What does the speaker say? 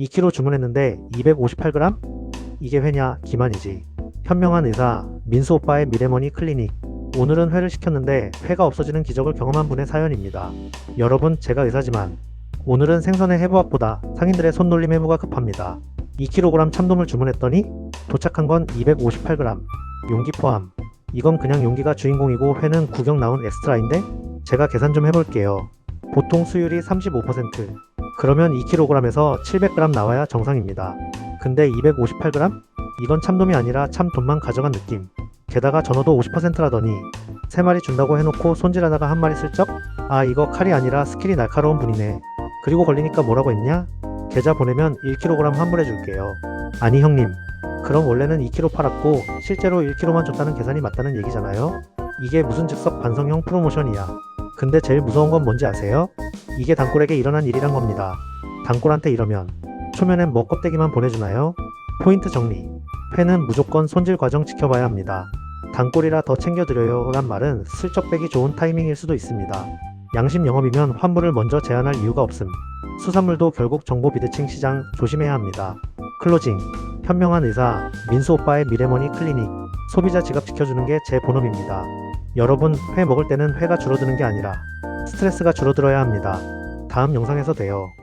2kg 주문했는데 258g? 이게 회냐? 기만이지. 현명한 의사, 민수 오빠의 미래머니 클리닉. 오늘은 회를 시켰는데 회가 없어지는 기적을 경험한 분의 사연입니다. 여러분, 제가 의사지만 오늘은 생선의 해부학보다 상인들의 손놀림 해부가 급합니다. 2kg 참돔을 주문했더니 도착한 건 258g. 용기 포함. 이건 그냥 용기가 주인공이고 회는 구경 나온 엑스트라인데 제가 계산 좀 해볼게요. 보통 수율이 35%. 그러면 2kg에서 700g 나와야 정상입니다. 근데 258g? 이건 참돔이 아니라 참돔만 가져간 느낌. 게다가 전어도 50%라더니 3마리 준다고 해놓고 손질 하다가 한 마리 슬쩍? 아 이거 칼이 아니라 스킬이 날카로운 분이네. 그리고 걸리니까 뭐라고 했냐? 계좌 보내면 1kg 환불해줄게요. 아니 형님. 그럼 원래는 2kg 팔았고 실제로 1kg만 줬다는 계산이 맞다는 얘기잖아요? 이게 무슨 즉석 반성형 프로모션이야. 근데 제일 무서운 건 뭔지 아세요? 이게 단골에게 일어난 일이란 겁니다. 단골한테 이러면 초면엔 뭐 껍데기만 보내주나요? 포인트 정리. 회는 무조건 손질 과정 지켜봐야 합니다. 단골이라 더 챙겨드려요 란 말은 슬쩍 빼기 좋은 타이밍일 수도 있습니다. 양심 영업이면 환불을 먼저 제한할 이유가 없음. 수산물도 결국 정보 비대칭 시장 조심해야 합니다. 클로징. 현명한 의사, 민수 오빠의 미래머니 클리닉. 소비자 지갑 지켜주는 게 제 본업입니다. 여러분, 회 먹을 때는 회가 줄어드는 게 아니라 스트레스가 줄어들어야 합니다. 다음 영상에서 봬요.